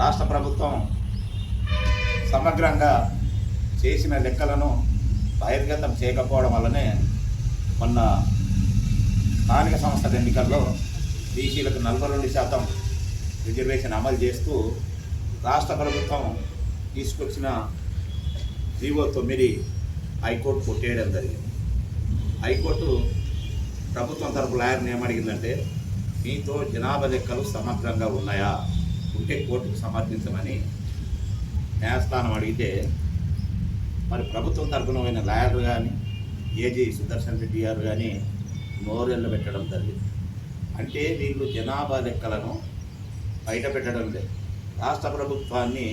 రాష్ట్ర ప్రభుత్వం సమగ్రంగా చేసిన లెక్కలను బహిర్గతం చేయకపోవడం వల్లనే మొన్న స్థానిక సంస్థల ఎన్నికల్లో బీసీలకు నలభై రెండు శాతం రిజర్వేషన్ అమలు చేస్తూ రాష్ట్ర ప్రభుత్వం తీసుకొచ్చిన జీవో తొమ్మిది హైకోర్టు కొట్టేయడం జరిగింది. హైకోర్టు ప్రభుత్వం తరపు లాయర్ని ఏమడిగిందంటే మీతో జనాభా లెక్కలు సమగ్రంగా ఉన్నాయా? ఉంటే కోర్టుకు సమర్థించమని న్యాయస్థానం అడిగితే మరి ప్రభుత్వం తరఫున పోయిన లాయర్లు కానీ ఏజీ సుదర్శన్ రెడ్డి గారు కానీ నోరెళ్ళు పెట్టడం జరిగింది. అంటే వీళ్ళు జనాభా లెక్కలను బయట పెట్టడం లేదు. రాష్ట్ర ప్రభుత్వాన్ని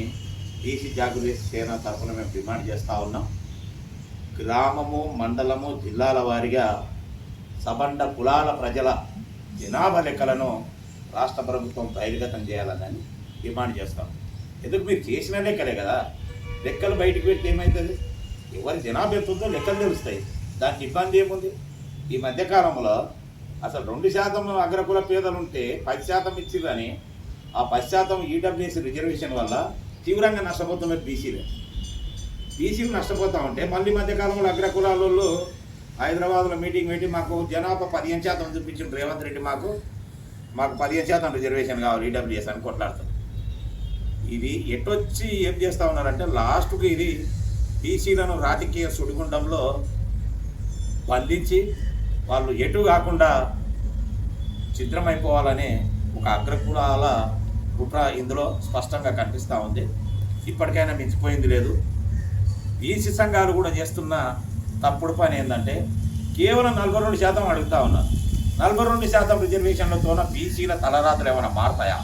బీసీ జాగృతి సేన తరఫున మేము డిమాండ్ చేస్తూ ఉన్నాం. గ్రామము మండలము జిల్లాల వారీగా సబండ కులాల ప్రజల జనాభా లెక్కలను రాష్ట్ర ప్రభుత్వం బహిర్గతం చేయాలని డిమాండ్ చేస్తాం. ఎందుకు మీరు చేసిన లెక్కలే కదా? లెక్కలు బయటకు పెడితే ఏమవుతుంది ఎవరి జనాభా ఎంత ఉందో లెక్కలు తెలుస్తాయి. దానికి ఇబ్బంది ఏముంది? ఈ మధ్యకాలంలో అసలు రెండు శాతం అగ్రకుల పేదలు ఉంటే పది శాతం ఇచ్చిందని ఆ పది శాతం ఈడబ్ల్యూఎస్ రిజర్వేషన్ వల్ల తీవ్రంగా నష్టపోతున్నారు బీసీలు. బీసీలు నష్టపోతా ఉంటే మళ్ళీ మధ్యకాలంలో అగ్రకులాల హైదరాబాద్లో మీటింగ్ పెట్టి మాకు జనాభా పదిహేను శాతం చూపించిన రేవంత్ రెడ్డి మాకు. మాకు పదిహేను శాతం రిజర్వేషన్ కావాలి ఈడబ్ల్యూఎస్ అని కొట్లాడతాం. ఇది ఎటొచ్చి ఏం చేస్తూ ఉన్నారంటే లాస్ట్కి ఇది బీసీలను రాజకీయ సుడిగుండంలో బంధించి వాళ్ళు ఎటు కాకుండా చిత్రమైపోవాలనే ఒక అగ్రకులాల కుట్ర ఇందులో స్పష్టంగా కనిపిస్తూ ఉంది. ఇప్పటికైనా మించిపోయింది లేదు. బీసీ సంఘాలు కూడా చేస్తున్న తప్పుడు పని ఏంటంటే కేవలం నలభై రెండు శాతం అడుగుతా ఉన్నారు. నలభై రెండు శాతం రిజర్వేషన్లతోన బీసీల తలరాతలు ఏమైనా మారతాయా?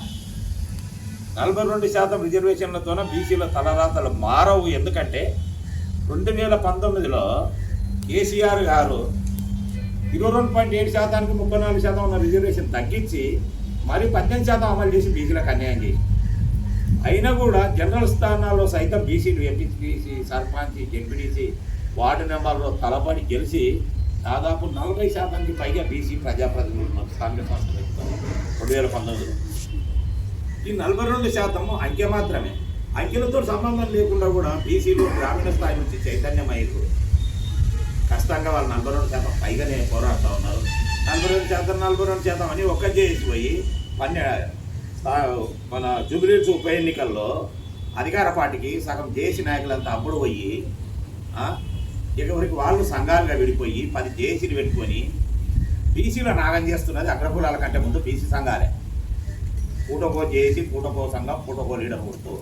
నలభై రెండు శాతం రిజర్వేషన్లతోన బీసీల తలరాతలు మారవు. ఎందుకంటే రెండు వేల పంతొమ్మిదిలో కేసీఆర్ గారు ఇరవై రెండు పాయింట్ ఏడు శాతానికి ముప్పై నాలుగు శాతం ఉన్న రిజర్వేషన్ తగ్గించి మరి పద్దెనిమిది శాతం అమలు చేసి బీసీలకు అన్యాయం చేసి అయినా కూడా జనరల్ స్థానాల్లో సైతం బీసీలు ఎంపీసీ సర్పంచ్ జెడ్పీటీసీ వార్డు మెంబర్లో తలపడి గెలిచి దాదాపు నలభై శాతానికి పైగా బీసీ ప్రజాప్రతినిధులు మన స్థానిక సంస్థలు రెండు వేల పంతొమ్మిదిలో. ఈ నలభై రెండు శాతం అంకె మాత్రమే. అంకెలతో సంబంధం లేకుండా కూడా బీసీలు గ్రామీణ స్థాయి నుంచి చైతన్యమయ్యారు. ఖచ్చితంగా కష్టంగా వాళ్ళు నలభై రెండు శాతం పైగానే పోరాడుతూ ఉన్నారు. నలభై రెండు శాతం నలభై రెండు శాతం అని ఒక్క చేసిపోయి పన్నె మన జూబ్లీస్ ఉప ఎన్నికల్లో అధికార పార్టీకి సగం జేసీ నాయకులంతా అప్పుడు పోయి ఆ, ఇక వరకు వాళ్ళు సంఘాలుగా విడిపోయి పది జేసీలు పెట్టుకొని బీసీలో నాగం చేస్తున్నది అగ్రకులాల కంటే ముందు బీసీ సంఘాలే. పూటకో చేసి పూటకో సంఘం పూటకో లీడర్ కొడుతూ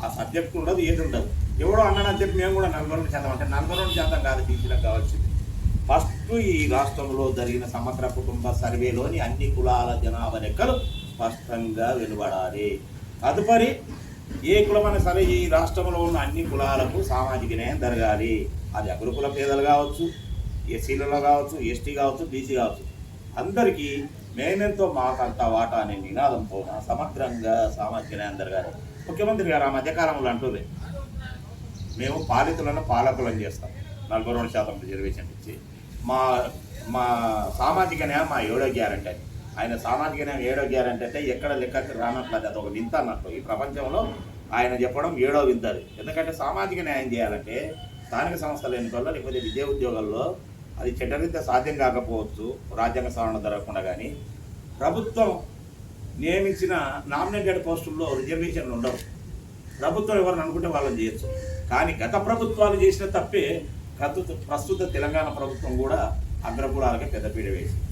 ఆ సబ్జెక్ట్ ఉండదు ఏది ఉండదు. ఎవడో అన్నాడని చెప్పి మేము కూడా నలుగురు రెండు అంటే నలుగురు రెండు కాదు బీసీలకు కావాల్సింది ఫస్ట్ ఈ రాష్ట్రంలో జరిగిన సమగ్ర కుటుంబ సర్వేలోని అన్ని కులాల జనాభా లెక్కలు స్పష్టంగా వెలువడాలి. తదుపరి ఏ కులమైనా సరే ఈ రాష్ట్రంలో ఉన్న అన్ని కులాలకు సామాజిక న్యాయం జరగాలి. అది అగ్రకుల పేదలు కావచ్చు ఎస్సీలలో కావచ్చు ఎస్టీ కావచ్చు బీసీ కావచ్చు. అందరికీ మేమెంతో మాకంత వాటా అనే నినాదంతో సమగ్రంగా సామాజిక న్యాయం జరగాలి. ముఖ్యమంత్రి గారు ఆ మధ్యకాలంలో అంటుంది మేము పాలితులను పాలకులను చేస్తాం. నలభై రెండు శాతం రిజర్వేషన్ ఇచ్చి మా మా సామాజిక న్యాయం మా ఏడో గ్యారంటీ అని. ఆయన సామాజిక న్యాయం ఏడో గ్యారంటీ ఎక్కడ లెక్కకి రానట్లేదు అది ఒక వింత అన్నట్టు. ఈ ప్రపంచంలో ఆయన చెప్పడం ఏడో వింతది. ఎందుకంటే సామాజిక న్యాయం చేయాలంటే స్థానిక సంస్థల ఎన్నికల్లో లేకపోతే విద్యా ఉద్యోగాల్లో అది చట్టరీత్యా సాధ్యం కాకపోవచ్చు. రాజ్యాంగ సవరణ జరగకుండా కానీ ప్రభుత్వం నియమించిన నామినేటెడ్ పోస్టుల్లో రిజర్వేషన్లు ఉండవు. ప్రభుత్వం ఎవరిని అనుకుంటే వాళ్ళని చేయొచ్చు. కానీ గత ప్రభుత్వాలు చేసిన తప్పే ప్రస్తుత ప్రస్తుత తెలంగాణ ప్రభుత్వం కూడా అగ్రకులాలకి పెద్దపీడ వేసింది.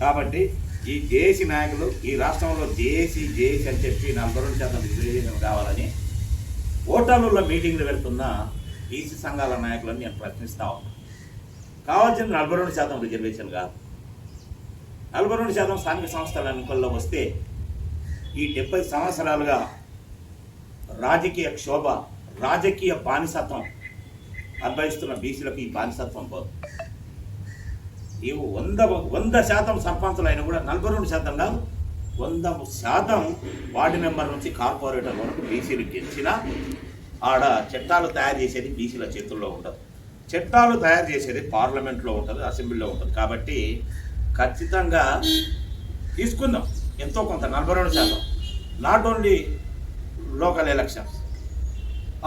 కాబట్టి ఈ జేఏసీ నాయకులు ఈ రాష్ట్రంలో జేఏసీ జేఏసీ అని చెప్పి నలభై రెండు శాతం రిజర్వేషన్ కావాలని ఓటర్లలో మీటింగ్లు వెళ్తున్న బీసీ సంఘాల నాయకులను నేను ప్రశ్నిస్తా ఉన్నాను కావాల్సిన నలభై రెండు శాతం రిజర్వేషన్ కాదు. నలభై రెండు శాతం స్థానిక సంస్థల ఎన్నికల్లో వస్తే ఈ డెబ్బై సంవత్సరాలుగా రాజకీయ క్షోభ రాజకీయ బానిసత్వం అనుభవిస్తున్న బీసీలకు ఈ బానిసత్వం పోదు. ఈ వంద వంద శాతం సర్పంచులు అయినా కూడా నలభై రెండు శాతం కాదు వంద శాతం వార్డు మెంబర్ నుంచి కార్పొరేటర్ వరకు బీసీలు గెలిచినా ఆడ చట్టాలు తయారు చేసేది బీసీల చేతుల్లో ఉండదు. చట్టాలు తయారు చేసేది పార్లమెంట్లో ఉంటుంది అసెంబ్లీలో ఉంటుంది. కాబట్టి ఖచ్చితంగా తీసుకుందాం. ఎంతో కొంత నలభై రెండు శాతం. Not only local elections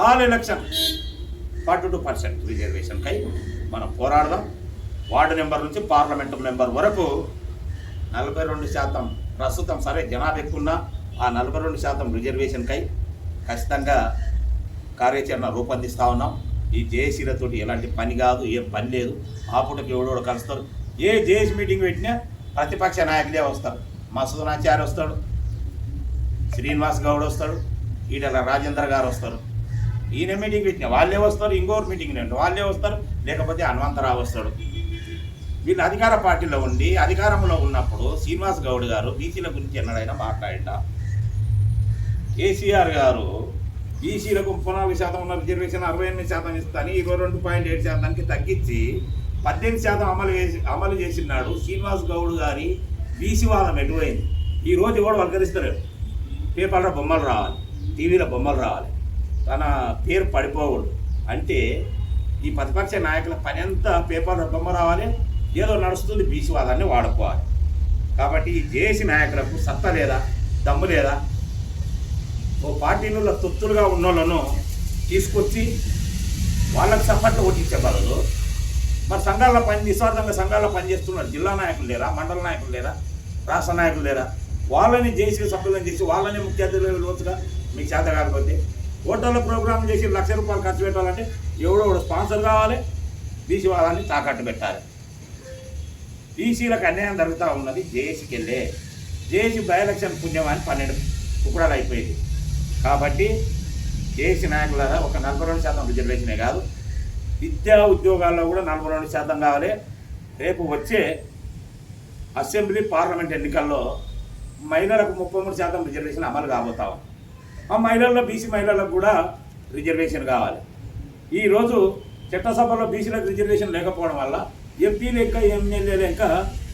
all election forty two percent రిజర్వేషన్కై మనం పోరాడదాం. వార్డు నెంబర్ నుంచి పార్లమెంటు నెంబర్ వరకు నలభై రెండు శాతం ప్రస్తుతం సరే జనాభా ఎక్కువ ఆ నలభై రెండు శాతం రిజర్వేషన్కై ఖచ్చితంగా కార్యాచరణ రూపొందిస్తూ ఉన్నాం. ఈ జేఏసీలతోటి ఎలాంటి పని కాదు ఏం పని లేదు. ఆపుటకి ఎవడోడు కలుస్తారు ఏ జేఏసీ మీటింగ్ పెట్టినా ప్రతిపక్ష నాయకులే వస్తారు. మసూదనాచార్య వస్తాడు శ్రీనివాస్ గౌడ్ వస్తాడు ఈడల రాజేంద్ర గారు వస్తారు. ఈయన మీటింగ్ పెట్టిన వాళ్ళే వస్తారు ఇంకోరు మీటింగ్ వాళ్ళే వస్తారు లేకపోతే హనుమంతరావు వస్తాడు. వీళ్ళు అధికార పార్టీలో ఉండి అధికారంలో ఉన్నప్పుడు శ్రీనివాస్ గౌడ్ గారు బీసీల గురించి ఎన్నడైనా మాట్లాడింట కేసీఆర్ గారు బీసీలకు పునాది శాతం ఉన్న రిజర్వేషన్ అరవై ఎనిమిది శాతం ఇస్తాను ఇరవై రెండు పాయింట్ ఏడు శాతానికి తగ్గించి పద్దెనిమిది శాతం అమలు చేసి అమలు చేసినాడు శ్రీనివాస్ గౌడ్ గారి బీసీ వాళ్ళం ఎటువైంది? ఈ రోజు కూడా వల్కరిస్తారు పేపర్లో బొమ్మలు రావాలి టీవీలో బొమ్మలు రావాలి. తన పేరు పడిపోకూడదు. అంటే ఈ ప్రతిపక్ష నాయకుల పని అంతా పేపర్లో బొమ్మ రావాలి ఏదో నడుస్తుంది బీసీ వాదాన్ని వాడుకోవాలి. కాబట్టి జేసీ నాయకులకు సత్తా లేదా దమ్ము లేదా? ఓ పార్టీలో తొత్తులుగా ఉన్నోళ్ళను తీసుకొచ్చి వాళ్ళకి సపోర్ట్ ఓటించే బదులు మరి సంఘాల్లో పని నిస్వార్థంగా సంఘాల్లో పనిచేస్తున్నారు జిల్లా నాయకులు లేరా మండల నాయకులు లేరా రాష్ట్ర నాయకులు లేరా? వాళ్ళని జేసీ సభ్యులను చేసి వాళ్ళని ముఖ్య అతిథులు లోతుగా మీకు చేత కాకపోతే హోటల్లో ప్రోగ్రామ్ చేసి లక్ష రూపాయలు ఖర్చు పెట్టాలంటే ఎవడో ఒకడు స్పాన్సర్ కావాలి బీసీ వాళ్ళని తాకట్టు పెట్టాలి. బీసీలకు అన్యాయం జరుగుతూ ఉన్నది జేఏసీకి వెళ్ళే జేఏసీ బై ఎలక్షన్ పుణ్యమాని పన్నెండు కుక్కడాలు అయిపోయింది. కాబట్టి జేఏసీ నాయకుల ఒక నలభై రెండు శాతం రిజర్వేషనే కాదు. విద్యా ఉద్యోగాల్లో కూడా నలభై రెండు శాతం కావాలి. రేపు వచ్చే అసెంబ్లీ పార్లమెంట్ ఎన్నికల్లో మహిళలకు ముప్పై మూడు శాతం రిజర్వేషన్ అమలు కాబోతాం ఆ మహిళల్లో బీసీ మహిళలకు కూడా రిజర్వేషన్ కావాలి. ఈరోజు చట్టసభలో బీసీలకు రిజర్వేషన్ లేకపోవడం వల్ల ఎంపీ లెక్క ఎమ్మెల్యే లెక్క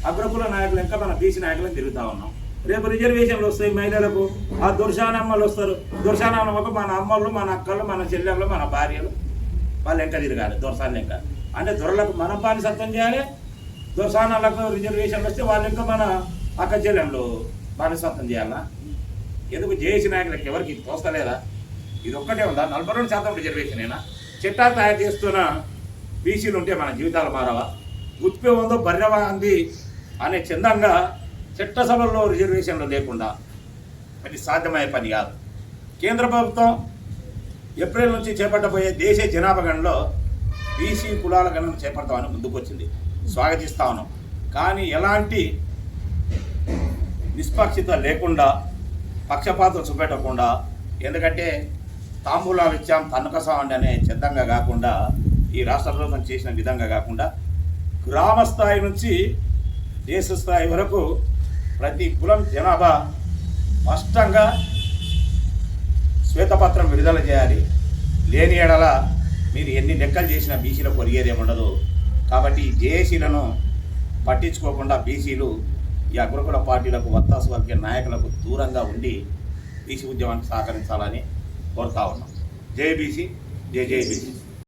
అగ్రకుల నాయకులు లెక్క మన బీసీ నాయకులను తిరుగుతా ఉన్నాం. రేపు రిజర్వేషన్లు వస్తాయి మహిళలకు ఆ దుర్శానమ్మలు వస్తారు. దుర్శానమ్మకు మన అమ్మలు మన అక్కలు మన చెల్లెళ్ళు మన భార్యలు. వాళ్ళు లెక్క తిరగాలి దొరసాలు లెక్క. అంటే దొరలకు మనం సత్యం చేయాలి. దొరసానాలకు రిజర్వేషన్లు వస్తే వాళ్ళ ఇంకా మన అక్క చెల్లెళ్ళు బానిసత్వం చేయాలా? ఎందుకు జేఏసీ నాయకులకు ఎవరికి ఇది తోస్తలేదా? ఇది ఒక్కటే ఉందా? నలభై రెండు శాతం రిజర్వేషనేనా? చట్టాలు తయారు చేస్తున్న బీసీలు ఉంటే మన జీవితాలు మారవా? ఉత్పే ఉందో బర్రెవా అనే చందంగా చట్టసభల్లో రిజర్వేషన్లు లేకుండా అది సాధ్యమయ్యే పని కాదు. కేంద్ర ప్రభుత్వం ఏప్రిల్ నుంచి చేపట్టబోయే దేశ జనాభా గణలో బీసీ కులాల గణన చేపడతామని ముందుకొచ్చింది. స్వాగతిస్తా ఉన్నాం. కానీ ఎలాంటి నిష్పక్షిత లేకుండా పక్షపాతం చూపెట్టకుండా ఎందుకంటే తాంబూలాలు ఇచ్చాం తనకసాం అనే చెద్దంగా కాకుండా ఈ రాష్ట్ర ప్రభుత్వం చేసిన విధంగా కాకుండా గ్రామ స్థాయి నుంచి దేశ స్థాయి వరకు ప్రతి కులం జనాభా స్పష్టంగా శ్వేతపత్రం విడుదల చేయాలి. లేని ఎడల మీరు ఎన్ని లెక్కలు చేసినా బీసీలకు ఒరిగేదేముండదు కాబట్టి జేసీలను జేఏసీలను పట్టించుకోకుండా బీసీలు ఈ అగ్రకుల పార్టీలకు వత్తాసు వర్గ నాయకులకు దూరంగా ఉండి బీసీ ఉద్యమానికి సహకరించాలని కోరుతా ఉన్నాం. జేబీసీ జై